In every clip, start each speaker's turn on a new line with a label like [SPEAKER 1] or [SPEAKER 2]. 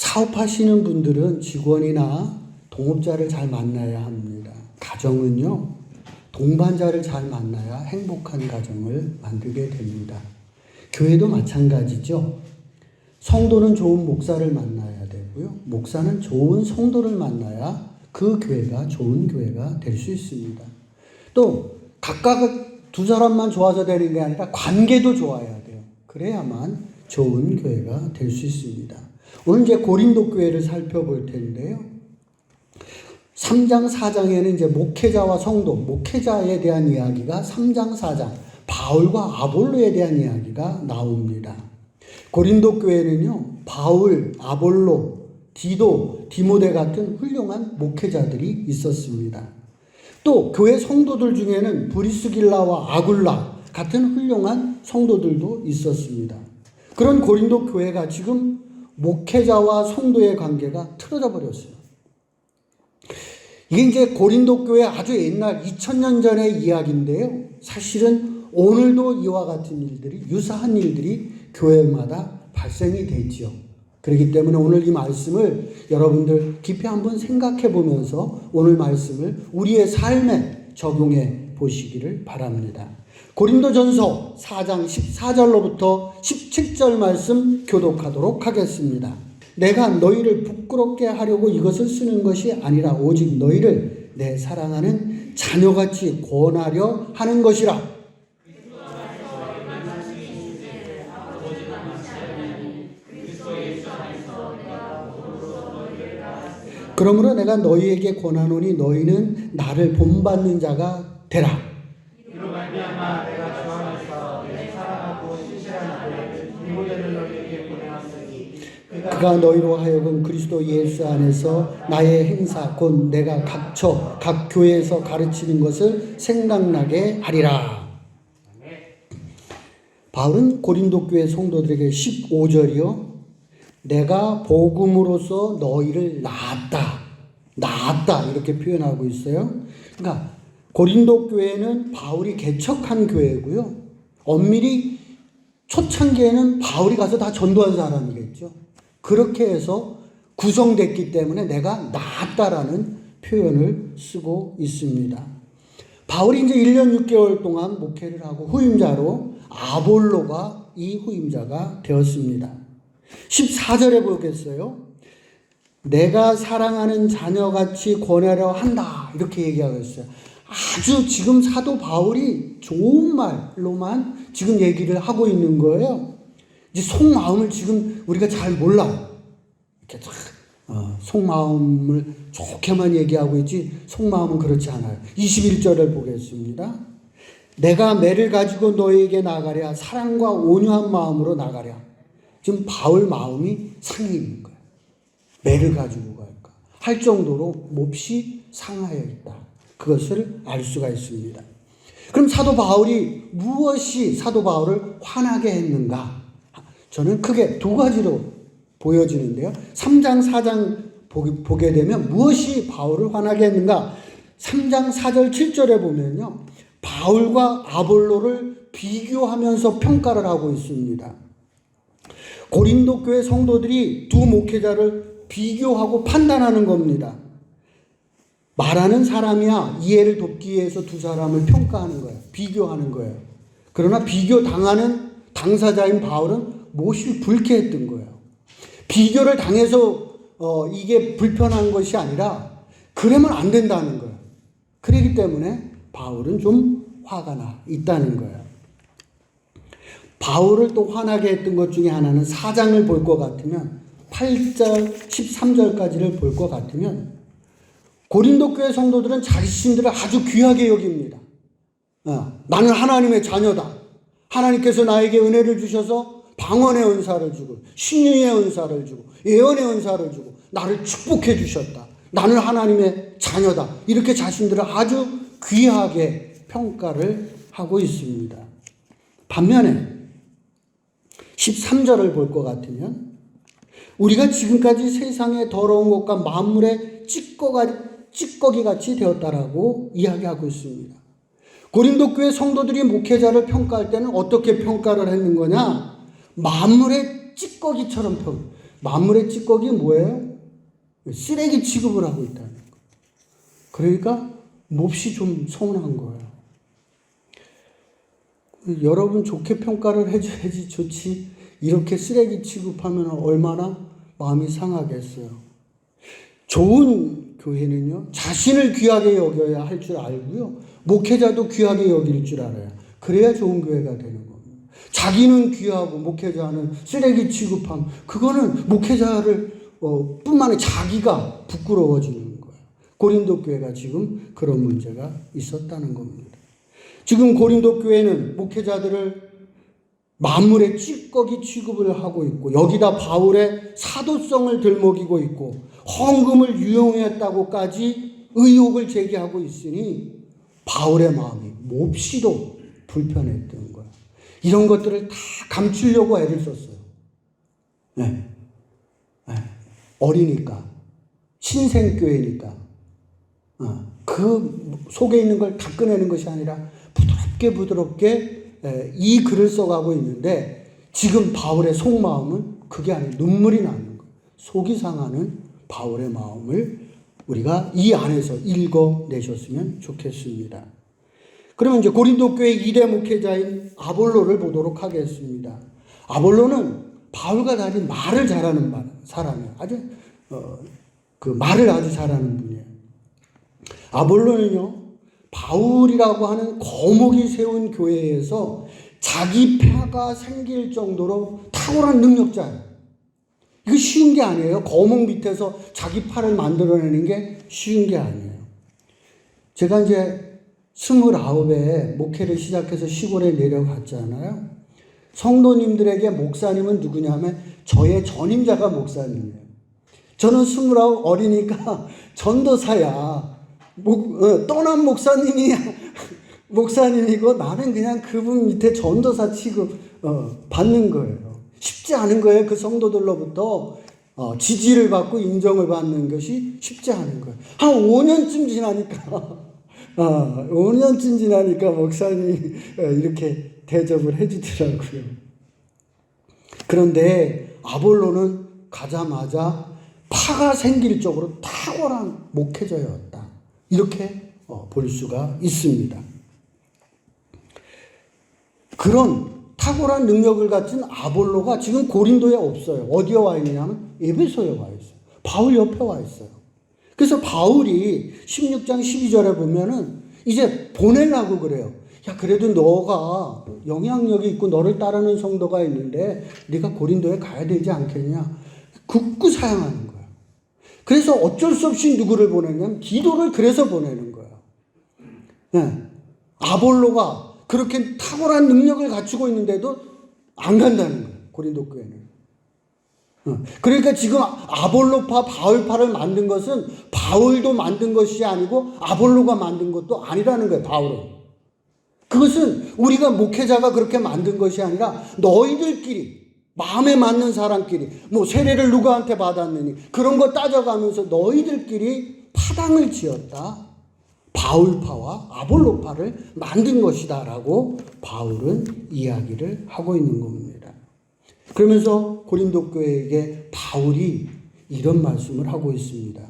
[SPEAKER 1] 사업하시는 분들은 직원이나 동업자를 잘 만나야 합니다. 가정은요, 동반자를 잘 만나야 행복한 가정을 만들게 됩니다. 교회도 마찬가지죠. 성도는 좋은 목사를 만나야 되고요. 목사는 좋은 성도를 만나야 그 교회가 좋은 교회가 될 수 있습니다. 또 각각 두 사람만 좋아서 되는 게 아니라 관계도 좋아야 돼요. 그래야만 좋은 교회가 될 수 있습니다. 오늘 이제 고린도 교회를 살펴볼 텐데요. 3장 4장에는 이제 목회자와 성도, 목회자에 대한 이야기가 3장 4장 바울과 아볼로에 대한 이야기가 나옵니다. 고린도 교회는요. 바울, 아볼로, 디도, 디모데 같은 훌륭한 목회자들이 있었습니다. 또 교회 성도들 중에는 브리스길라와 아굴라 같은 훌륭한 성도들도 있었습니다. 그런 고린도 교회가 지금 목회자와 성도의 관계가 틀어져 버렸어요. 이게 이제 고린도 교회 아주 옛날 2000년 전의 이야기인데요. 사실은 오늘도 이와 같은 일들이 유사한 일들이 교회마다 발생이 되지요. 그렇기 때문에 오늘 이 말씀을 여러분들 깊이 한번 생각해 보면서 오늘 말씀을 우리의 삶에 적용해 보시기를 바랍니다. 고린도전서 4장 14절로부터 17절 말씀 교독하도록 하겠습니다. 내가 너희를 부끄럽게 하려고 이것을 쓰는 것이 아니라 오직 너희를 내 사랑하는 자녀같이 권하려 하는 것이라. 그러므로 내가 너희에게 권하노니 너희는 나를 본받는 자가 되라.
[SPEAKER 2] 그가
[SPEAKER 1] 너희로 하여금 그리스도 예수 안에서 나의 행사 곧 내가 각처 각 교회에서 가르치는 것을 생각나게 하리라. 바울은 고린도 교회 성도들에게 15절이요. 내가 복음으로써 너희를 낳았다. 낳았다. 이렇게 표현하고 있어요. 그러니까 고린도 교회는 바울이 개척한 교회고요. 엄밀히 초창기에는 바울이 가서 다 전도한 사람이겠죠. 그렇게 해서 구성됐기 때문에 내가 낳았다라는 표현을 쓰고 있습니다. 바울이 이제 1년 6개월 동안 목회를 하고 후임자로 아볼로가 이 후임자가 되었습니다. 14절에 보겠어요. 내가 사랑하는 자녀같이 권하려 한다. 이렇게 얘기하고 있어요. 아주 지금 사도 바울이 좋은 말로만 지금 얘기를 하고 있는 거예요. 이제 속마음을 지금 우리가 잘 몰라요. 이렇게 쫙, 어, 속마음을 좋게만 얘기하고 있지, 속마음은 그렇지 않아요. 21절을 보겠습니다. 내가 매를 가지고 너에게 나가랴, 사랑과 온유한 마음으로 나가랴. 지금 바울 마음이 상해 있는 거예요. 매를 가지고 갈까? 할 정도로 몹시 상하여 있다. 그것을 알 수가 있습니다. 그럼 사도 바울이 무엇이 사도 바울을 화나게 했는가? 저는 크게 두 가지로 보여지는데요. 3장, 4장 보게 되면 무엇이 바울을 화나게 했는가? 3장 4절, 7절에 보면요. 바울과 아볼로를 비교하면서 평가를 하고 있습니다. 고린도 교회 성도들이 두 목회자를 비교하고 판단하는 겁니다. 말하는 사람이야 이해를 돕기 위해서 두 사람을 평가하는 거예요. 비교하는 거예요. 그러나 비교 당하는 당사자인 바울은 몹시 불쾌했던 거예요. 비교를 당해서 어, 이게 불편한 것이 아니라 그러면 안 된다는 거예요. 그렇기 때문에 바울은 좀 화가 나 있다는 거예요. 바울을 또 화나게 했던 것 중에 하나는 사장을 볼 것 같으면 8절, 13절까지를 볼 것 같으면 고린도 교회 성도들은 자신들을 아주 귀하게 여깁니다. 어, 나는 하나님의 자녀다. 하나님께서 나에게 은혜를 주셔서 방언의 은사를 주고 신유의 은사를 주고 예언의 은사를 주고 나를 축복해 주셨다. 나는 하나님의 자녀다. 이렇게 자신들을 아주 귀하게 평가를 하고 있습니다. 반면에 13절을 볼 것 같으면 우리가 지금까지 세상의 더러운 것과 만물의 찌꺼기 같이 되었다라고 이야기하고 있습니다. 고린도 교회 성도들이 목회자를 평가할 때는 어떻게 평가를 했는 거냐? 만물의 찌꺼기처럼 평. 만물의 찌꺼기 뭐예요? 쓰레기 취급을 하고 있다는 거. 그러니까 몹시 좀 서운한 거예요. 여러분 좋게 평가를 해줘야지 좋지. 이렇게 쓰레기 취급하면 얼마나 마음이 상하겠어요. 좋은 교회는요, 자신을 귀하게 여겨야 할 줄 알고요, 목회자도 귀하게 여길 줄 알아요. 그래야 좋은 교회가 되는 겁니다. 자기는 귀하고 목회자는 쓰레기 취급함, 그거는 목회자를 어, 뿐만 아니라 자기가 부끄러워지는 거예요. 고린도 교회가 지금 그런 문제가 있었다는 겁니다. 지금 고린도 교회는 목회자들을 만물의 찌꺼기 취급을 하고 있고 여기다 바울의 사도성을 들먹이고 있고 헌금을 유용했다고까지 의혹을 제기하고 있으니 바울의 마음이 몹시도 불편했던. 이런 것들을 다 감추려고 애를 썼어요. 네. 네. 어리니까 신생교회니까 어, 그 속에 있는 걸 다 꺼내는 것이 아니라 부드럽게 부드럽게 에, 이 글을 써가고 있는데 지금 바울의 속마음은 그게 아니에요. 눈물이 나는 거예요. 속이 상하는 바울의 마음을 우리가 이 안에서 읽어내셨으면 좋겠습니다. 그러면 이제 고린도 교회 이대 목회자인 아볼로를 보도록 하겠습니다. 아볼로는 바울과 달리 말을 잘하는 사람이에요. 아주 어, 그 말을 아주 잘하는 분이에요. 아볼로는요, 바울이라고 하는 거목이 세운 교회에서 자기 패가 생길 정도로 탁월한 능력자예요. 이거 쉬운 게 아니에요. 거목 밑에서 자기 팔을 만들어내는 게 쉬운 게 아니에요. 제가 이제 스물아홉에 목회를 시작해서 시골에 내려갔잖아요. 성도님들에게 목사님은 누구냐면 저의 전임자가 목사님이에요. 저는 스물아홉 어리니까 전도사야. 목, 어, 떠난 목사님이 목사님이고 나는 그냥 그분 밑에 전도사 취급 어, 받는 거예요. 쉽지 않은 거예요. 그 성도들로부터 어, 지지를 받고 인정을 받는 것이 쉽지 않은 거예요. 한 5년쯤 지나니까 어, 5년쯤 지나니까 목사님 어, 이렇게 대접을 해주더라고요. 그런데 아볼로는 가자마자 파가 생길 적으로 탁월한 목회자였다. 이렇게 어, 볼 수가 있습니다. 그런 탁월한 능력을 가진 아볼로가 지금 고린도에 없어요. 어디에 와 있냐면 에베소에 와 있어요. 바울 옆에 와 있어요. 그래서 바울이 16장 12절에 보면은 이제 보내려고 그래요. 야, 그래도 너가 영향력이 있고 너를 따르는 성도가 있는데 네가 고린도에 가야 되지 않겠냐? 극구 사양하는 거야. 그래서 어쩔 수 없이 누구를 보내냐면 디도를 그래서 보내는 거야. 네. 아볼로가 그렇게 탁월한 능력을 갖추고 있는데도 안 간다는 거예요. 고린도 교회는. 어. 그러니까 지금 아볼로파 바울파를 만든 것은 바울도 만든 것이 아니고 아볼로가 만든 것도 아니라는 거예요. 바울은. 그것은 우리가 목회자가 그렇게 만든 것이 아니라 너희들끼리 마음에 맞는 사람끼리 뭐 세례를 누구한테 받았느니 그런 거 따져가면서 너희들끼리 파당을 지었다. 바울파와 아볼로파를 만든 것이다라고 바울은 이야기를 하고 있는 겁니다. 그러면서 고린도 교회에게 바울이 이런 말씀을 하고 있습니다.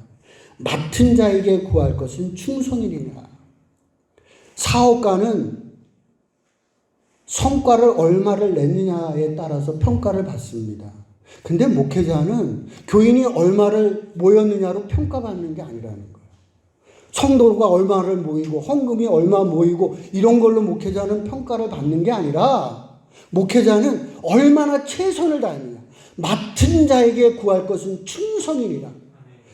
[SPEAKER 1] 맡은 자에게 구할 것은 충성이니라. 사업가는 성과를 얼마를 냈느냐에 따라서 평가를 받습니다. 근데 목회자는 교인이 얼마를 모였느냐로 평가받는 게 아니라는 거예요. 성도가 얼마를 모이고 헌금이 얼마 모이고 이런 걸로 목회자는 평가를 받는 게 아니라 목회자는 얼마나 최선을 다했느냐. 맡은 자에게 구할 것은 충성이니라.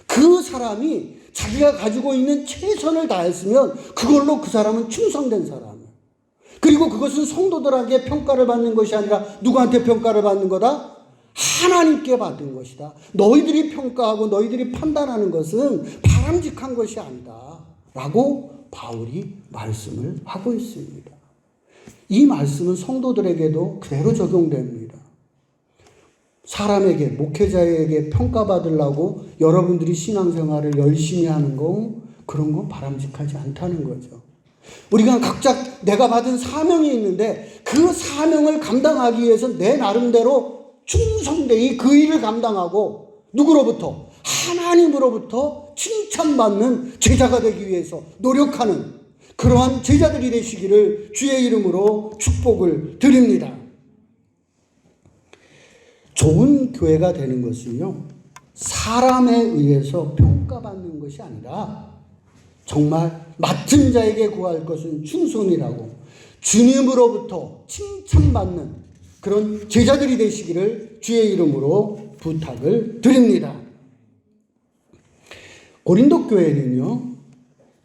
[SPEAKER 1] 그 사람이 자기가 가지고 있는 최선을 다했으면 그걸로 그 사람은 충성된 사람이에요. 그리고 그것은 성도들에게 평가를 받는 것이 아니라 누구한테 평가를 받는 거다? 하나님께 받은 것이다. 너희들이 평가하고 너희들이 판단하는 것은 바람직한 것이 아니다. 라고 바울이 말씀을 하고 있습니다. 이 말씀은 성도들에게도 그대로 적용됩니다. 사람에게, 목회자에게 평가받으려고 여러분들이 신앙생활을 열심히 하는 거, 그런 건 바람직하지 않다는 거죠. 우리가 각자 내가 받은 사명이 있는데 그 사명을 감당하기 위해서 내 나름대로 충성되이 그 일을 감당하고 누구로부터 하나님으로부터 칭찬받는 제자가 되기 위해서 노력하는 그러한 제자들이 되시기를 주의 이름으로 축복을 드립니다. 좋은 교회가 되는 것은요, 사람에 의해서 평가받는 것이 아니라 정말 맡은 자에게 구할 것은 충성이라고 주님으로부터 칭찬받는 그런 제자들이 되시기를 주의 이름으로 부탁을 드립니다. 고린도 교회는요,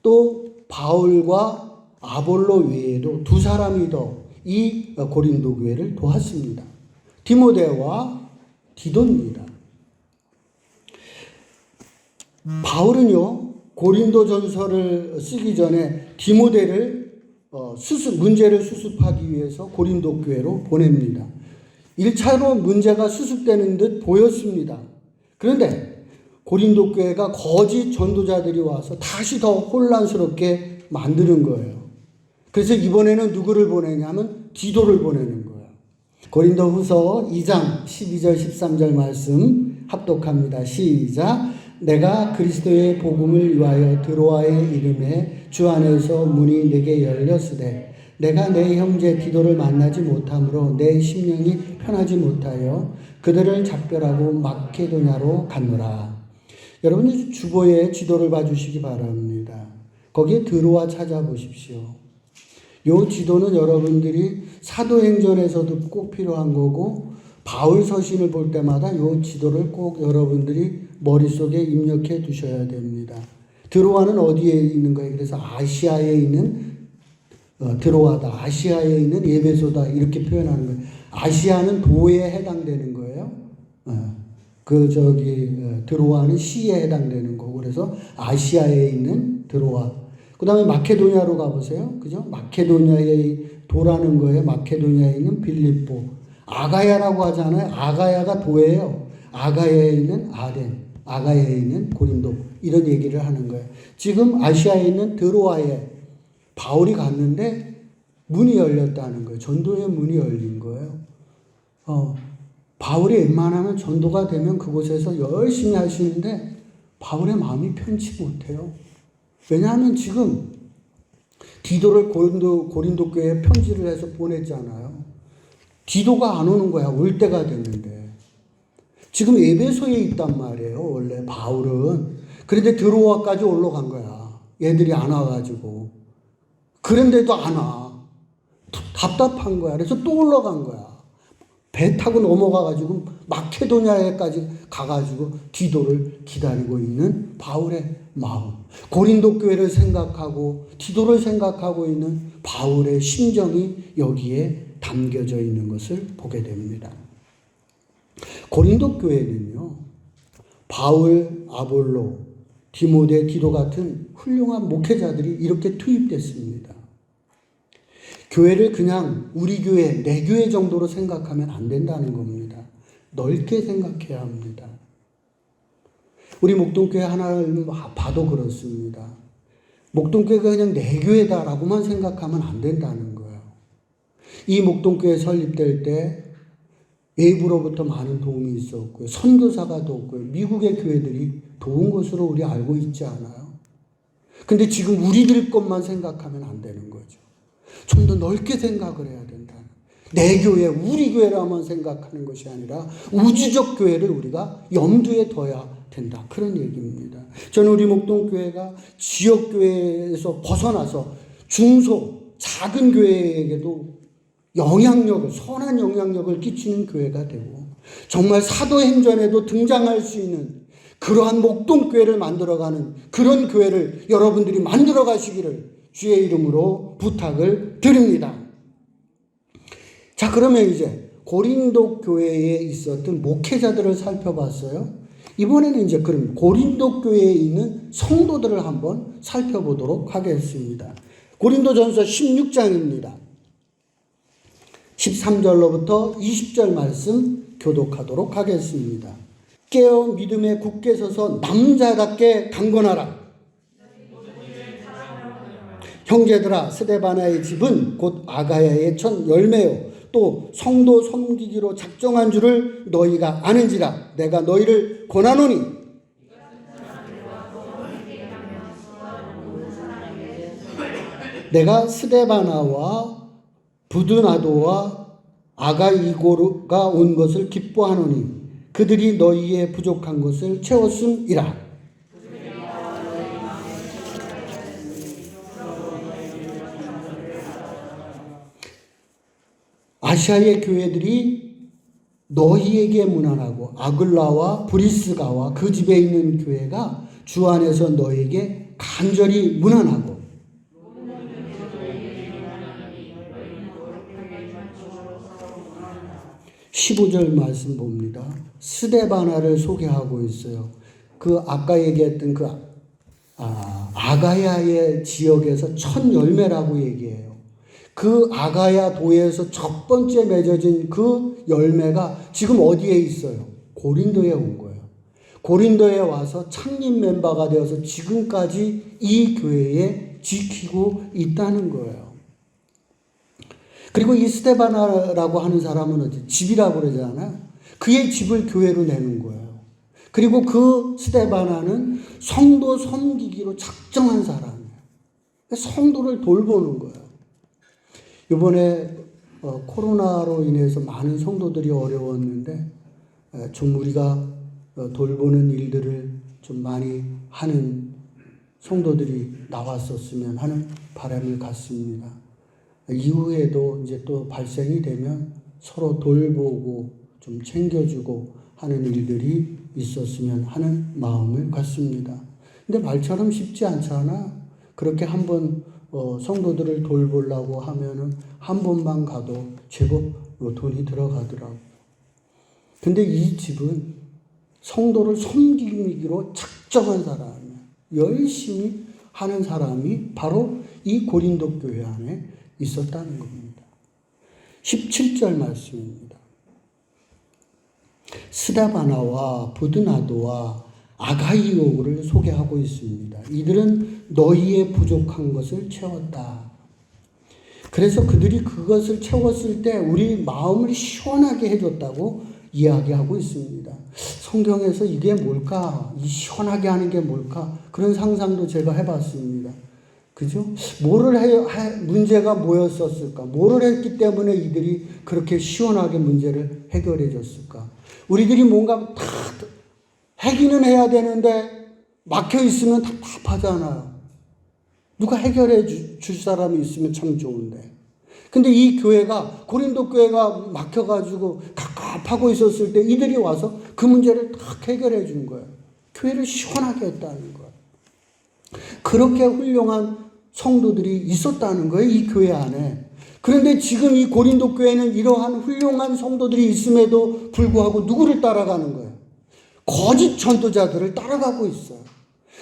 [SPEAKER 1] 또 바울과 아볼로 외에도 두 사람이 더 이 고린도 교회를 도왔습니다. 디모데와 디도입니다. 바울은요, 고린도 전서를 쓰기 전에 디모데를 어, 수습, 문제를 수습하기 위해서 고린도 교회로 보냅니다. 1차로 문제가 수습되는 듯 보였습니다. 그런데 고린도 교회가 거짓 전도자들이 와서 다시 더 혼란스럽게 만드는 거예요. 그래서 이번에는 누구를 보내냐면 디도를 보내는 거예요. 고린도 후서 2장 12절 13절 말씀 합독합니다. 시작. 내가 그리스도의 복음을 위하여 드로아의 이름에 주 안에서 문이 내게 열렸으되 내가 내 형제 디도를 만나지 못함으로 내 심령이 편하지 못하여 그들을 작별하고 마케도냐로 갔노라. 여러분 주보에 지도를 봐주시기 바랍니다. 거기에 드로아 찾아보십시오. 요 지도는 여러분들이 사도행전에서도 꼭 필요한 거고 바울 서신을 볼 때마다 요 지도를 꼭 여러분들이 머릿속에 입력해 두셔야 됩니다. 드로아는 어디에 있는 거예요? 그래서 아시아에 있는 어, 드로아다. 아시아에 있는 예배소다. 이렇게 표현하는 거예요. 아시아는 도에 해당되는 거예요. 어, 그 저기 어, 드로아는 시에 해당되는 거고 그래서 아시아에 있는 드로아. 그다음에 마케도니아로 가보세요. 그죠? 마케도니아에 도라는 거예요. 마케도니아에 있는 빌립보. 아가야라고 하잖아요. 아가야가 도예요. 아가야에 있는 아덴, 아가야에 있는 고린도 이런 얘기를 하는 거예요. 지금 아시아에 있는 드로아에 바울이 갔는데 문이 열렸다는 거예요. 전도의 문이 열린 거예요. 어, 바울이 웬만하면 전도가 되면 그곳에서 열심히 하시는데 바울의 마음이 편치 못해요. 왜냐하면 지금 디도를 고린도, 고린도 교회에 편지를 해서 보냈잖아요. 디도가 안 오는 거야. 올 때가 됐는데. 지금 에베소에 있단 말이에요. 원래 바울은. 그런데 드로아까지 올라간 거야. 얘들이 안 와가지고. 그런데도 안 와. 답답한 거야. 그래서 또 올라간 거야. 배 타고 넘어가가지고 마케도니아에까지 가가지고 디도를 기다리고 있는 바울의 마음. 고린도 교회를 생각하고 디도를 생각하고 있는 바울의 심정이 여기에 담겨져 있는 것을 보게 됩니다. 고린도 교회는요, 바울, 아볼로, 디모데, 디도 같은 훌륭한 목회자들이 이렇게 투입됐습니다. 교회를 그냥 우리 교회, 내 교회 정도로 생각하면 안 된다는 겁니다. 넓게 생각해야 합니다. 우리 목동교회 하나를 봐도 그렇습니다. 목동교회가 그냥 내 교회다라고만 생각하면 안 된다는 거예요. 이 목동교회 설립될 때 외부로부터 많은 도움이 있었고요. 선교사가 도왔고요. 미국의 교회들이 도운 것으로 우리 알고 있지 않아요? 근데 지금 우리들 것만 생각하면 안 되는 거죠. 좀 더 넓게 생각을 해야 된다. 내 교회, 우리 교회라만 생각하는 것이 아니라 우주적 교회를 우리가 염두에 둬야 된다. 그런 얘기입니다. 저는 우리 목동교회가 지역교회에서 벗어나서 중소, 작은 교회에게도 영향력을, 선한 영향력을 끼치는 교회가 되고 정말 사도행전에도 등장할 수 있는 그러한 목동교회를 만들어가는 그런 교회를 여러분들이 만들어 가시기를 주의 이름으로 부탁을 드립니다. 자, 그러면 이제 고린도 교회에 있었던 목회자들을 살펴봤어요. 이번에는 이제 그럼 고린도 교회에 있는 성도들을 한번 살펴보도록 하겠습니다. 고린도 전서 16장입니다. 13절로부터 20절 말씀 교독하도록 하겠습니다. 깨어 믿음에 굳게 서서 남자답게 강건하라. 형제들아 스데바나의 집은 곧 아가야의 첫 열매요 또 성도 섬기기로 작정한 줄을 너희가 아는지라 내가 너희를 권하노니 내가 스데바나와 부드나도와 아가이고가 온 것을 기뻐하노니 그들이 너희의 부족한 것을 채웠음이라. 아시아의 교회들이 너희에게 무난하고 아글라와 브리스가와 그 집에 있는 교회가 주 안에서 너희에게 간절히 무난하고 15절 말씀 봅니다. 스데바나를 소개하고 있어요. 그 아까 얘기했던 그 아, 아가야의 지역에서 첫 열매라고 얘기해요. 그 아가야 도에서 첫 번째 맺어진 그 열매가 지금 어디에 있어요? 고린도에 온 거예요. 고린도에 와서 창립 멤버가 되어서 지금까지 이 교회에 지키고 있다는 거예요. 그리고 이 스테바나라고 하는 사람은 어디 집이라고 그러잖아요. 그의 집을 교회로 내는 거예요. 그리고 그 스테바나는 성도 섬기기로 작정한 사람이에요. 성도를 돌보는 거예요. 이번에 어, 코로나로 인해서 많은 성도들이 어려웠는데 에, 좀 우리가 어, 돌보는 일들을 좀 많이 하는 성도들이 나왔었으면 하는 바람을 갖습니다. 이후에도 이제 또 발생이 되면 서로 돌보고 좀 챙겨주고 하는 일들이 있었으면 하는 마음을 갖습니다. 근데 말처럼 쉽지 않잖아. 그렇게 한번 어, 성도들을 돌보려고 하면은 한 번만 가도 제법 어, 돈이 들어가더라고. 근데 이 집은 성도를 섬기기로 작정한 사람이야. 열심히 하는 사람이 바로 이 고린도 교회 안에 있었다는 겁니다. 17절 말씀입니다. 스다바나와 부드나도와 아가이오를 소개하고 있습니다. 이들은 너희의 부족한 것을 채웠다. 그래서 그들이 그것을 채웠을 때 우리 마음을 시원하게 해줬다고 이야기하고 있습니다. 성경에서 이게 뭘까? 이 시원하게 하는 게 뭘까? 그런 상상도 제가 해봤습니다. 그죠? 뭐를 해, 해, 문제가 뭐였었을까? 뭐를 했기 때문에 이들이 그렇게 시원하게 문제를 해결해 줬을까? 우리들이 뭔가 다 해기는 해야 되는데 막혀 있으면 답답하잖아요. 누가 해결해 주, 줄 사람이 있으면 참 좋은데. 근데 이 교회가 고린도 교회가 막혀가지고 갑갑하고 있었을 때 이들이 와서 그 문제를 딱 해결해 준 거예요. 교회를 시원하게 했다는 거예요. 그렇게 훌륭한 성도들이 있었다는 거예요. 이 교회 안에. 그런데 지금 이 고린도 교회는 이러한 훌륭한 성도들이 있음에도 불구하고 누구를 따라가는 거예요? 거짓 전도자들을 따라가고 있어요.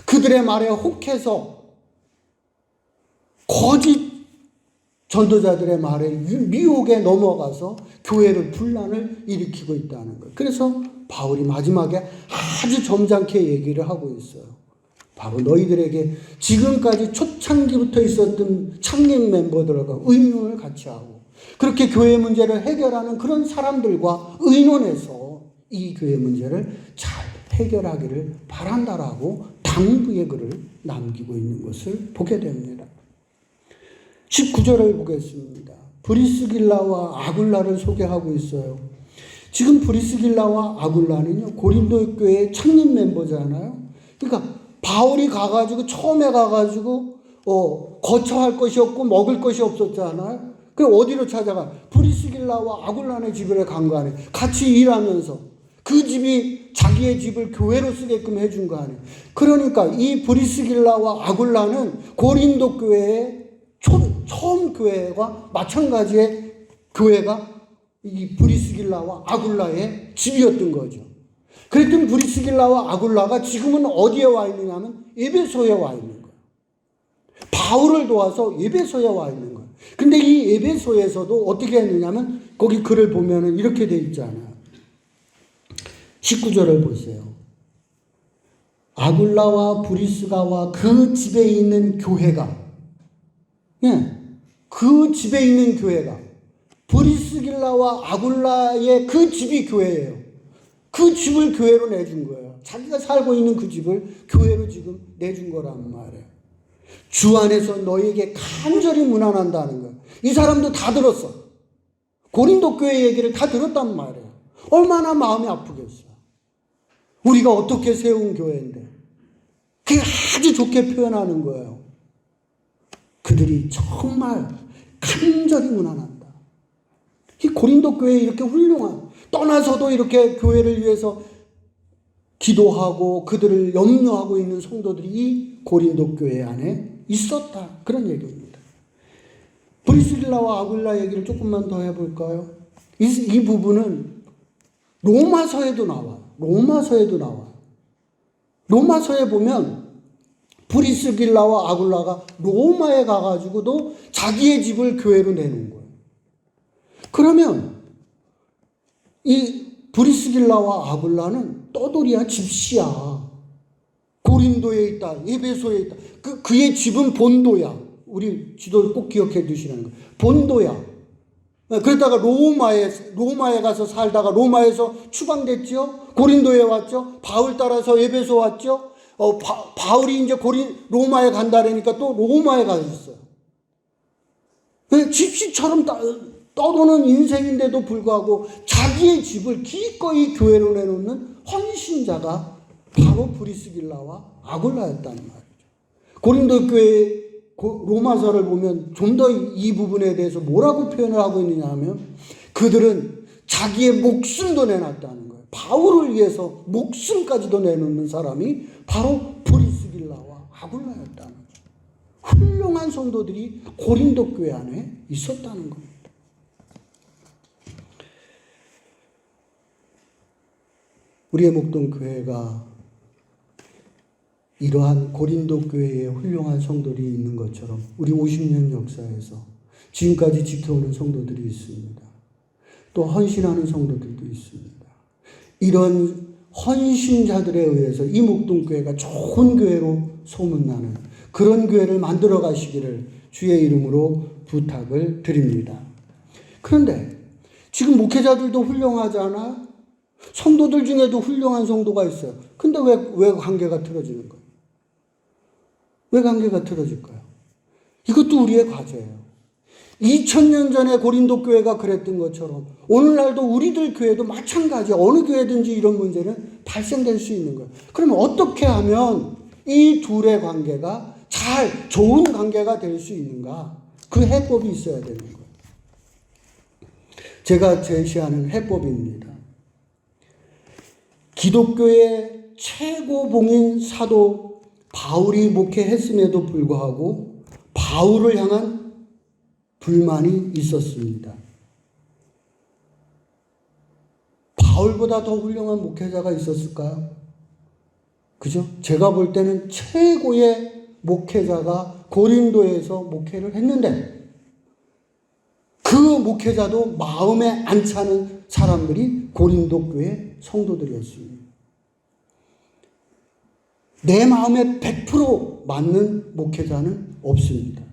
[SPEAKER 1] 그들의 말에 혹해서 거짓 전도자들의 말에 미혹에 넘어가서 교회를 분란을 일으키고 있다는 거예요. 그래서 바울이 마지막에 아주 점잖게 얘기를 하고 있어요. 바로 너희들에게 지금까지 초창기부터 있었던 창립 멤버들과 의논을 같이 하고 그렇게 교회 문제를 해결하는 그런 사람들과 의논해서 이 교회 문제를 잘 해결하기를 바란다라고 당부의 글을 남기고 있는 것을 보게 됩니다. 19절을 보겠습니다. 브리스길라와 아굴라를 소개하고 있어요. 지금 브리스길라와 아굴라는요, 고린도 교회의 창립 멤버잖아요. 그러니까 바울이 가가지고 처음에 가가지고 어 거처할 것이 없고 먹을 것이 없었잖아요. 그 어디로 찾아가? 브리스길라와 아굴라네 집에 간 거 아니에요. 같이 일하면서 그 집이 자기의 집을 교회로 쓰게끔 해준 거 아니에요. 그러니까 이 브리스길라와 아굴라는 고린도 교회의 초, 처음 교회와 마찬가지의 교회가 이 브리스길라와 아굴라의 집이었던 거죠. 그랬던 브리스길라와 아굴라가 지금은 어디에 와 있느냐면 에베소에 와 있는 거예요. 바울을 도와서 에베소에 와 있는 거예요. 근데 이 에베소에서도 어떻게 했느냐면 거기 글을 보면은 이렇게 돼 있잖아요. 19절을 보세요. 아굴라와 브리스가와 그 집에 있는 교회가 예. 그 집에 있는 교회가 브리스길라와 아굴라의 그 집이 교회예요. 그 집을 교회로 내준 거예요. 자기가 살고 있는 그 집을 교회로 지금 내준 거란 말이에요. 주 안에서 너에게 간절히 문안한다는 거예요. 이 사람도 다 들었어. 고린도 교회 얘기를 다 들었단 말이에요. 얼마나 마음이 아프겠어요. 우리가 어떻게 세운 교회인데. 그게 아주 좋게 표현하는 거예요. 그들이 정말 간절히 문안한다. 이 고린도 교회 이렇게 훌륭한 떠나서도 이렇게 교회를 위해서 기도하고 그들을 염려하고 있는 성도들이 이 고린도 교회 안에 있었다. 그런 얘기입니다. 브리스길라와 아굴라 얘기를 조금만 더 해볼까요? 이, 이 부분은 로마서에도 나와요. 로마서에도 나와요. 로마서에 보면 브리스길라와 아굴라가 로마에 가가지고도 자기의 집을 교회로 내놓은 거예요. 그러면 이 브리스길라와 아굴라는 떠돌이야 집시야. 고린도에 있다. 에베소에 있다. 그, 그의 집은 본도야. 우리 지도를 꼭 기억해 두시는 거예요. 본도야. 그러다가 로마에, 로마에 가서 살다가 로마에서 추방됐죠. 고린도에 왔죠. 바울 따라서 에베소 왔죠. 어, 바, 바울이 이제 고린, 로마에 간다라니까 또 로마에 가셨어요. 집시처럼 따, 떠도는 인생인데도 불구하고 자기의 집을 기꺼이 교회로 내놓는 헌신자가 바로 브리스길라와 아굴라였다는 말이죠. 고린도 교회 로마서를 보면 좀 더 이 부분에 대해서 뭐라고 표현을 하고 있느냐 하면 그들은 자기의 목숨도 내놨다는 거예요. 바울을 위해서 목숨까지도 내놓는 사람이 바로 브리스길라와 아굴라였다는 거죠. 훌륭한 성도들이 고린도 교회 안에 있었다는 겁니다. 우리의 목동 교회가 이러한 고린도 교회에 훌륭한 성도들이 있는 것처럼 우리 50년 역사에서 지금까지 지켜오는 성도들이 있습니다. 또 헌신하는 성도들도 있습니다. 이런 헌신자들에 의해서 이 목동교회가 좋은 교회로 소문나는 그런 교회를 만들어 가시기를 주의 이름으로 부탁을 드립니다. 그런데 지금 목회자들도 훌륭하잖아. 성도들 중에도 훌륭한 성도가 있어요. 근데 왜, 왜 관계가 틀어지는 거예요? 왜 관계가 틀어질까요? 이것도 우리의 과제예요. 2000년 전에 고린도 교회가 그랬던 것처럼 오늘날도 우리들 교회도 마찬가지 어느 교회든지 이런 문제는 발생될 수 있는 거예요. 그러면 어떻게 하면 이 둘의 관계가 잘 좋은 관계가 될 수 있는가? 그 해법이 있어야 되는 거예요. 제가 제시하는 해법입니다. 기독교의 최고 봉인 사도 바울이 목회했음에도 불구하고 바울을 향한 불만이 있었습니다. 바울보다 더 훌륭한 목회자가 있었을까요? 그죠? 제가 볼 때는 최고의 목회자가 고린도에서 목회를 했는데 그 목회자도 마음에 안 차는 사람들이 고린도 교회 성도들이었습니다. 내 마음에 100% 맞는 목회자는 없습니다.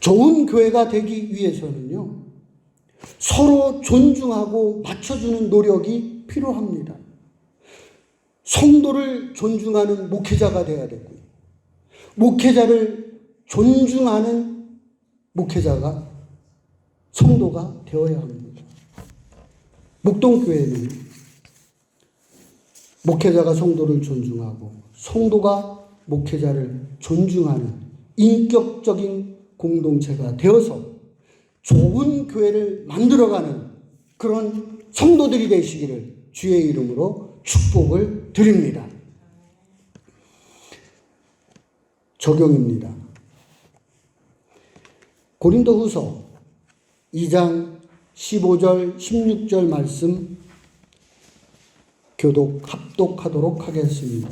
[SPEAKER 1] 좋은 교회가 되기 위해서는요, 서로 존중하고 맞춰주는 노력이 필요합니다. 성도를 존중하는 목회자가 되어야 되고요. 목회자를 존중하는 목회자가 성도가 되어야 합니다. 목동교회는 목회자가 성도를 존중하고 성도가 목회자를 존중하는 인격적인 공동체가 되어서 좋은 교회를 만들어가는 그런 성도들이 되시기를 주의 이름으로 축복을 드립니다. 적용입니다. 고린도 후서 2장 15절, 16절 말씀 교독, 합독하도록 하겠습니다.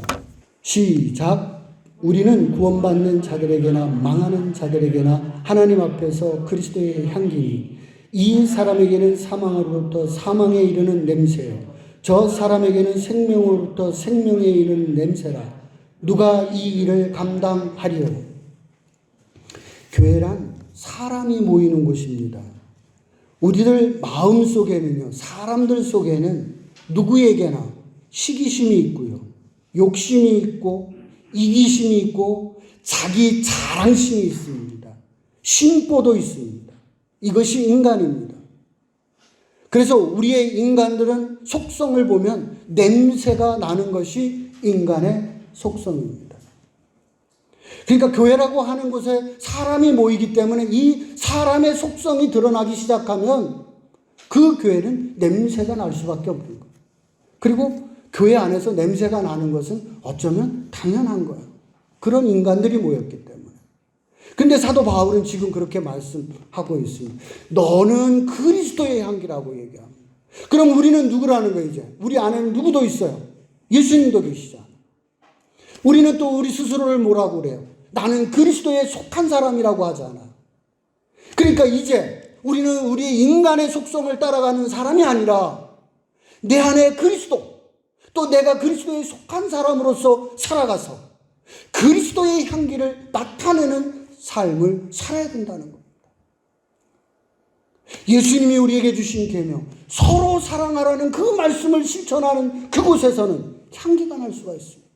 [SPEAKER 1] 시작. 우리는 구원받는 자들에게나 망하는 자들에게나 하나님 앞에서 그리스도의 향기니 이 사람에게는 사망으로부터 사망에 이르는 냄새요. 저 사람에게는 생명으로부터 생명에 이르는 냄새라. 누가 이 일을 감당하리요? 교회란 사람이 모이는 곳입니다. 우리들 마음 속에는요, 사람들 속에는 누구에게나 시기심이 있고요, 욕심이 있고, 이기심이 있고, 자기 자랑심이 있습니다. 심보도 있습니다. 이것이 인간입니다. 그래서 우리의 인간들은 속성을 보면 냄새가 나는 것이 인간의 속성입니다. 그러니까 교회라고 하는 곳에 사람이 모이기 때문에 이 사람의 속성이 드러나기 시작하면 그 교회는 냄새가 날 수밖에 없는 거예요. 그리고 교회 안에서 냄새가 나는 것은 어쩌면 당연한 거예요. 그런 인간들이 모였기 때문에. 근데 사도 바울은 지금 그렇게 말씀하고 있습니다. 너는 그리스도의 향기라고 얘기합니다. 그럼 우리는 누구라는 거예요, 이제? 우리 안에는 누구도 있어요. 예수님도 계시잖아. 우리는 또 우리 스스로를 뭐라고 그래요? 나는 그리스도에 속한 사람이라고 하잖아. 그러니까 이제 우리는 우리 인간의 속성을 따라가는 사람이 아니라 내 안에 그리스도, 또 내가 그리스도에 속한 사람으로서 살아가서 그리스도의 향기를 나타내는 삶을 살아야 된다는 겁니다. 예수님이 우리에게 주신 계명, 서로 사랑하라는 그 말씀을 실천하는 그곳에서는 향기가 날 수가 있습니다.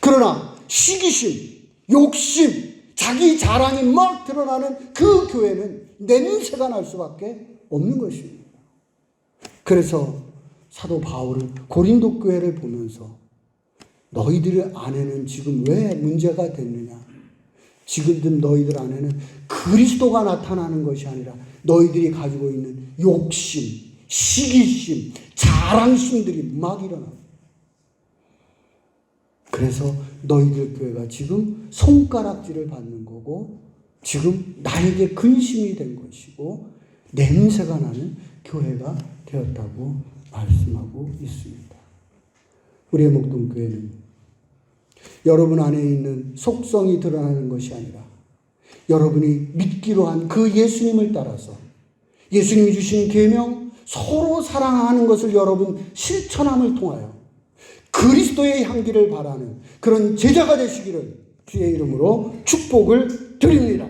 [SPEAKER 1] 그러나 시기심, 욕심, 자기 자랑이 막 드러나는 그 교회는 냄새가 날 수밖에 없는 것입니다. 그래서 사도 바울은 고린도 교회를 보면서 너희들 안에는 지금 왜 문제가 됐느냐? 지금 너희들 안에는 그리스도가 나타나는 것이 아니라 너희들이 가지고 있는 욕심, 시기심, 자랑심들이 막 일어나고 그래서 너희들 교회가 지금 손가락질을 받는 거고 지금 나에게 근심이 된 것이고 냄새가 나는 교회가 되었다고 말씀하고 있습니다. 우리의 목동교회는 여러분 안에 있는 속성이 드러나는 것이 아니라 여러분이 믿기로 한 그 예수님을 따라서 예수님이 주신 계명 서로 사랑하는 것을 여러분 실천함을 통하여 그리스도의 향기를 바라는 그런 제자가 되시기를 주의 이름으로 축복을 드립니다.